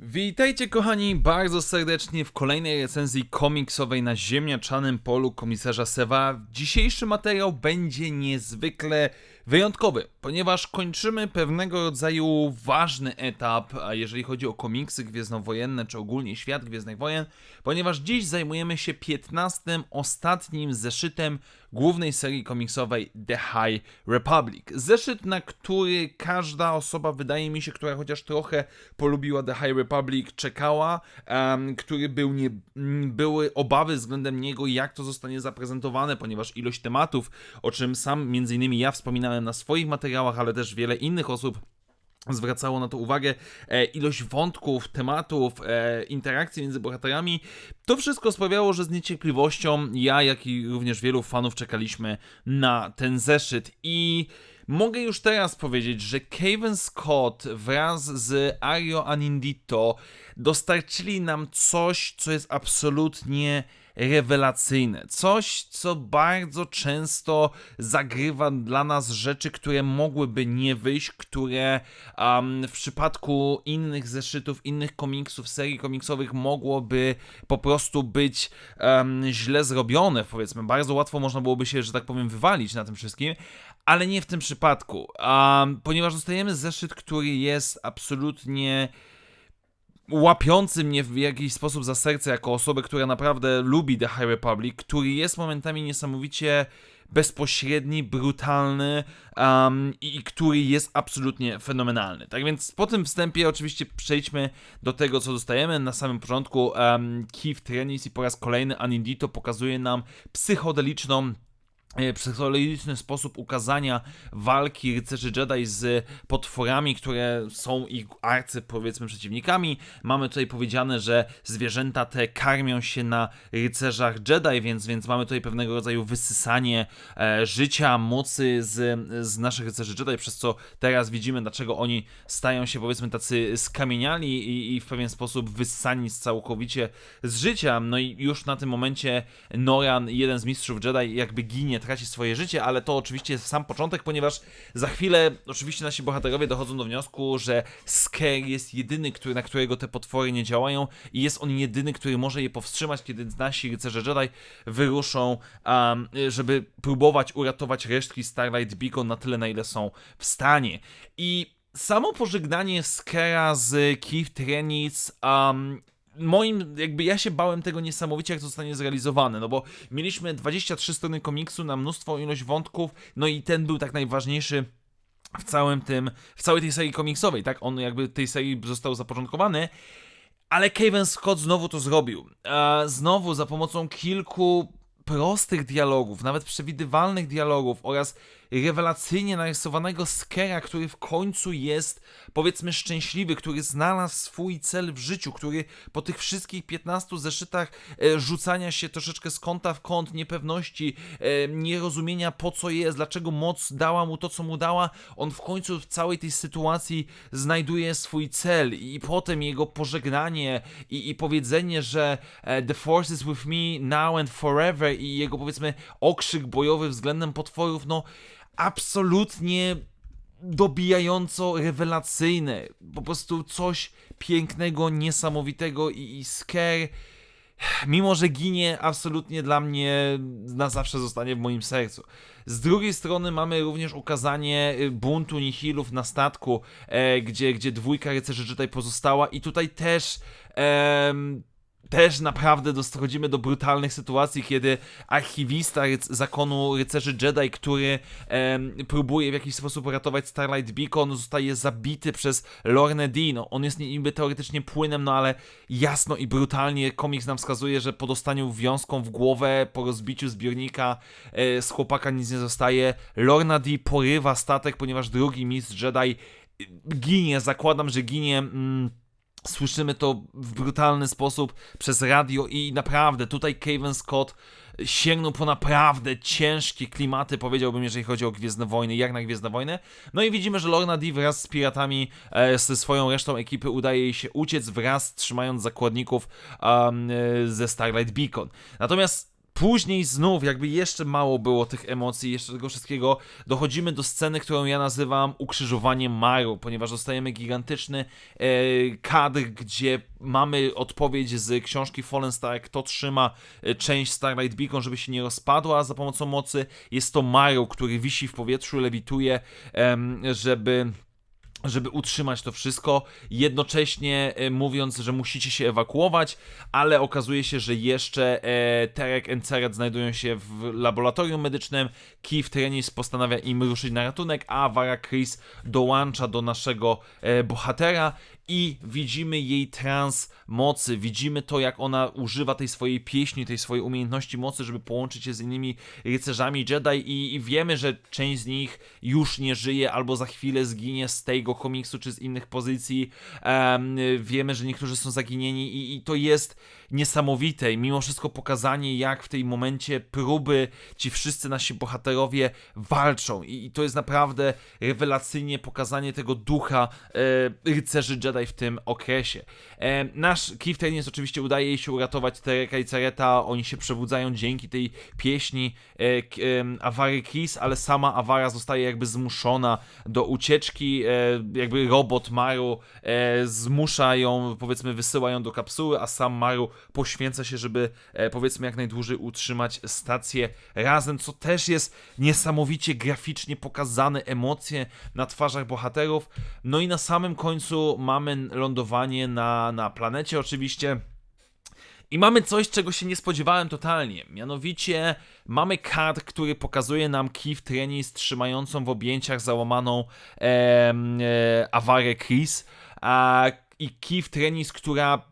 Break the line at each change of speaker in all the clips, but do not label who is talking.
Witajcie kochani bardzo serdecznie w kolejnej recenzji komiksowej na ziemniaczanym polu komisarza Sewa. Dzisiejszy materiał będzie niezwykle wyjątkowy, ponieważ kończymy pewnego rodzaju ważny etap, jeżeli chodzi o komiksy gwiezdnowojenne, czy ogólnie świat Gwiezdnych Wojen, ponieważ dziś zajmujemy się 15. ostatnim zeszytem głównej serii komiksowej The High Republic. Zeszyt, na który każda osoba, wydaje mi się, która chociaż trochę polubiła The High Republic, czekała, em, który był nie, były obawy względem niego, jak to zostanie zaprezentowane, ponieważ ilość tematów, o czym sam między innymi ja wspominałem na swoich materiałach, ale też wiele innych osób zwracało na to uwagę, e, ilość wątków, tematów, e, interakcji między bohaterami. To wszystko sprawiało, że z niecierpliwością ja, jak i również wielu fanów czekaliśmy na ten zeszyt i mogę już teraz powiedzieć, że Kevin Scott wraz z Ario Anindito dostarczyli nam coś, co jest absolutnie rewelacyjne. Coś, co bardzo często zagrywa dla nas rzeczy, które mogłyby nie wyjść, które um, w przypadku innych zeszytów, innych komiksów, serii komiksowych mogłoby po prostu być um, źle zrobione, powiedzmy. Bardzo łatwo można byłoby się, że tak powiem, wywalić na tym wszystkim, ale nie w tym przypadku, um, ponieważ dostajemy zeszyt, który jest absolutnie łapiący mnie w jakiś sposób za serce jako osobę, która naprawdę lubi The High Republic, który jest momentami niesamowicie bezpośredni, brutalny um, i, i który jest absolutnie fenomenalny. Tak więc po tym wstępie oczywiście przejdźmy do tego, co dostajemy. Na samym początku um, Keith Trenis i po raz kolejny Anindito pokazuje nam psychodeliczną psychologiczny sposób ukazania walki rycerzy Jedi z potworami, które są ich arcy, powiedzmy, przeciwnikami. Mamy tutaj powiedziane, że zwierzęta te karmią się na rycerzach Jedi, więc, więc mamy tutaj pewnego rodzaju wysysanie e, życia, mocy z, z naszych rycerzy Jedi, przez co teraz widzimy, dlaczego oni stają się, powiedzmy, tacy skamieniali i, i w pewien sposób wyssani całkowicie z życia. No i już na tym momencie Noran, jeden z mistrzów Jedi, jakby ginie, traci swoje życie, ale to oczywiście jest sam początek, ponieważ za chwilę oczywiście nasi bohaterowie dochodzą do wniosku, że Scare jest jedyny, który, na którego te potwory nie działają i jest on jedyny, który może je powstrzymać, kiedy nasi rycerze Jedi wyruszą, um, żeby próbować uratować resztki Starlight Beacon na tyle, na ile są w stanie. I samo pożegnanie Skera z Keith Trenic um, moim, jakby ja się bałem tego niesamowicie, jak to zostanie zrealizowane, no bo mieliśmy 23 strony komiksu na mnóstwo ilość wątków, no i ten był tak najważniejszy w całym tym, w całej tej serii komiksowej, tak? On jakby tej serii został zapoczątkowany, ale Kevin Scott znowu to zrobił. Znowu za pomocą kilku prostych dialogów, nawet przewidywalnych dialogów oraz rewelacyjnie narysowanego Skera, który w końcu jest, powiedzmy, szczęśliwy, który znalazł swój cel w życiu, który po tych wszystkich 15 zeszytach e, rzucania się troszeczkę z kąta w kąt, niepewności, e, nierozumienia po co jest, dlaczego moc dała mu to, co mu dała, on w końcu w całej tej sytuacji znajduje swój cel. I potem jego pożegnanie i, i powiedzenie, że e, The Force is with me now and forever i jego, powiedzmy, okrzyk bojowy względem potworów, no absolutnie dobijająco rewelacyjne. Po prostu coś pięknego, niesamowitego i, i Scare, mimo że ginie, absolutnie dla mnie na zawsze zostanie w moim sercu. Z drugiej strony mamy również ukazanie y, buntu nihilów na statku, e, gdzie, gdzie dwójka rycerzy Jedi pozostała i tutaj też... em, też naprawdę dochodzimy do brutalnych sytuacji, kiedy archiwista ryc- zakonu rycerzy Jedi, który próbuje w jakiś sposób uratować Starlight Beacon, zostaje zabity przez Lorne D. No, on jest niby teoretycznie płynem, no ale jasno i brutalnie komiks nam wskazuje, że po dostaniu wiązką w głowę, po rozbiciu zbiornika e, z chłopaka nic nie zostaje. Lorna D porywa statek, ponieważ drugi mistrz Jedi y, ginie, zakładam, że ginie... Mm, Słyszymy to w brutalny sposób przez radio i naprawdę tutaj Kevin Scott sięgnął po naprawdę ciężkie klimaty, powiedziałbym, jeżeli chodzi o Gwiezdne Wojny, jak na Gwiezdne Wojny. No i widzimy, że Lorna D wraz z piratami, e, ze swoją resztą ekipy udaje jej się uciec wraz, trzymając zakładników um, ze Starlight Beacon. Natomiast Później znów, jakby jeszcze mało było tych emocji, jeszcze tego wszystkiego, dochodzimy do sceny, którą ja nazywam ukrzyżowaniem Maru, ponieważ dostajemy gigantyczny e, kadr, gdzie mamy odpowiedź z książki Fallen Star, kto trzyma e, część Starlight Beacon, żeby się nie rozpadła za pomocą mocy. Jest to Maru, który wisi w powietrzu, lewituje, żeby żeby utrzymać to wszystko, jednocześnie e, mówiąc, że musicie się ewakuować, ale okazuje się, że jeszcze e, Terek i Ceret znajdują się w laboratorium medycznym, Keith Trenis postanawia im ruszyć na ratunek, a Vara Chris dołącza do naszego e, bohatera i widzimy jej trans mocy, widzimy to, jak ona używa tej swojej pieśni, tej swojej umiejętności mocy, żeby połączyć się z innymi rycerzami Jedi i, i wiemy, że część z nich już nie żyje albo za chwilę zginie z tego komiksu czy z innych pozycji. Em, wiemy, że niektórzy są zaginieni i, i to jest niesamowite i mimo wszystko pokazanie, jak w tej momencie próby ci wszyscy nasi bohaterowie walczą. I, i to jest naprawdę rewelacyjnie pokazanie tego ducha e, rycerzy Jedi w tym okresie. E, nasz Keith Tennis oczywiście udaje się uratować Tereka i Cereta, oni się przebudzają dzięki tej pieśni e, em, Awary Chris, ale sama Awara zostaje jakby zmuszona do ucieczki, e, jakby robot Maru e, zmusza ją, powiedzmy wysyła ją do kapsuły, a sam Maru poświęca się, żeby e, powiedzmy jak najdłużej utrzymać stację razem, co też jest niesamowicie graficznie pokazane, emocje na twarzach bohaterów. No i na samym końcu mamy lądowanie na, na planecie oczywiście. I mamy coś, czego się nie spodziewałem totalnie. Mianowicie mamy kart, który pokazuje nam Keith Trenis trzymającą w objęciach załamaną em, e, Awarę Chris a, i Keith Trenis, która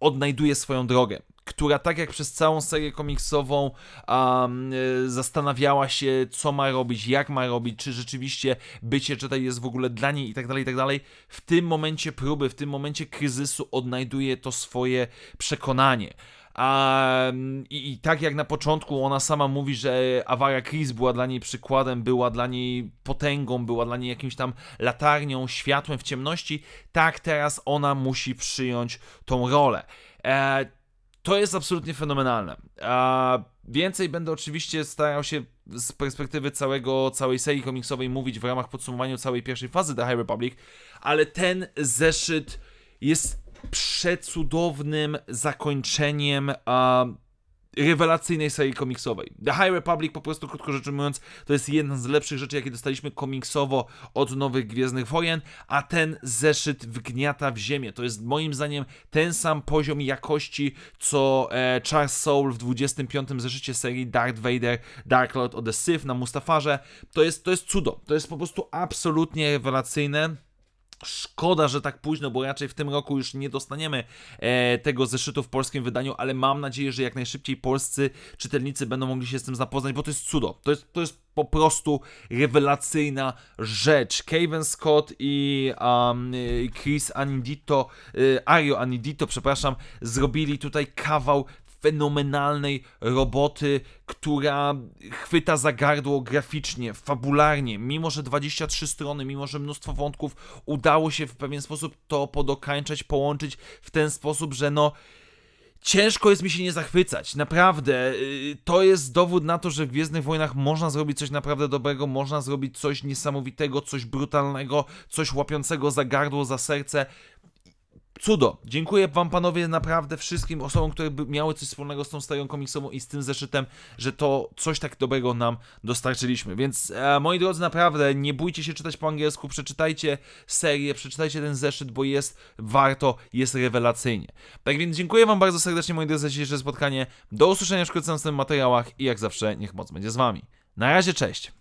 odnajduje swoją drogę. Która tak jak przez całą serię komiksową um, zastanawiała się, co ma robić, jak ma robić, czy rzeczywiście bycie Jedi jest w ogóle dla niej i tak dalej, i tak dalej. W tym momencie próby, w tym momencie kryzysu odnajduje to swoje przekonanie. A, i, I tak jak na początku ona sama mówi, że Awara Chris była dla niej przykładem, była dla niej potęgą, była dla niej jakimś tam latarnią, światłem w ciemności, tak teraz ona musi przyjąć tą rolę. E, to jest absolutnie fenomenalne. A więcej będę oczywiście starał się z perspektywy całego, całej serii komiksowej mówić w ramach podsumowania całej pierwszej fazy The High Republic, ale ten zeszyt jest przecudownym zakończeniem a, rewelacyjnej serii komiksowej. The High Republic, po prostu krótko rzecz ujmując, to jest jedna z lepszych rzeczy, jakie dostaliśmy komiksowo od nowych Gwiezdnych Wojen, a ten zeszyt wgniata w ziemię. To jest moim zdaniem ten sam poziom jakości, co e, Charles Soule w 25. zeszycie serii Darth Vader, Dark Lord of the Sith na Mustafarze. To jest, to jest cudo. To jest po prostu absolutnie rewelacyjne. Szkoda, że tak późno, bo raczej w tym roku już nie dostaniemy e, tego zeszytu w polskim wydaniu, ale mam nadzieję, że jak najszybciej polscy czytelnicy będą mogli się z tym zapoznać, bo to jest cudo. To jest, to jest po prostu rewelacyjna rzecz. Kevin Scott i um, Chris Anidito, e, Ario Anidito, przepraszam, zrobili tutaj kawał fenomenalnej roboty, która chwyta za gardło graficznie, fabularnie. Mimo, że 23 strony, mimo, że mnóstwo wątków, udało się w pewien sposób to podokańczać, połączyć w ten sposób, że no. Ciężko jest mi się nie zachwycać, naprawdę. Yy, To jest dowód na to, że w Gwiezdnych Wojnach można zrobić coś naprawdę dobrego, można zrobić coś niesamowitego, coś brutalnego, coś łapiącego za gardło, za serce. Cudo. Dziękuję wam panowie naprawdę wszystkim osobom, które miały coś wspólnego z tą serią komiksową i z tym zeszytem, że to coś tak dobrego nam dostarczyliśmy. Więc e, moi drodzy, naprawdę nie bójcie się czytać po angielsku, przeczytajcie serię, przeczytajcie ten zeszyt, bo jest warto, jest rewelacyjnie. Tak więc dziękuję wam bardzo serdecznie moi drodzy za dzisiejsze spotkanie. Do usłyszenia wkrótce w następnych materiałach i jak zawsze niech moc będzie z wami. Na razie, cześć.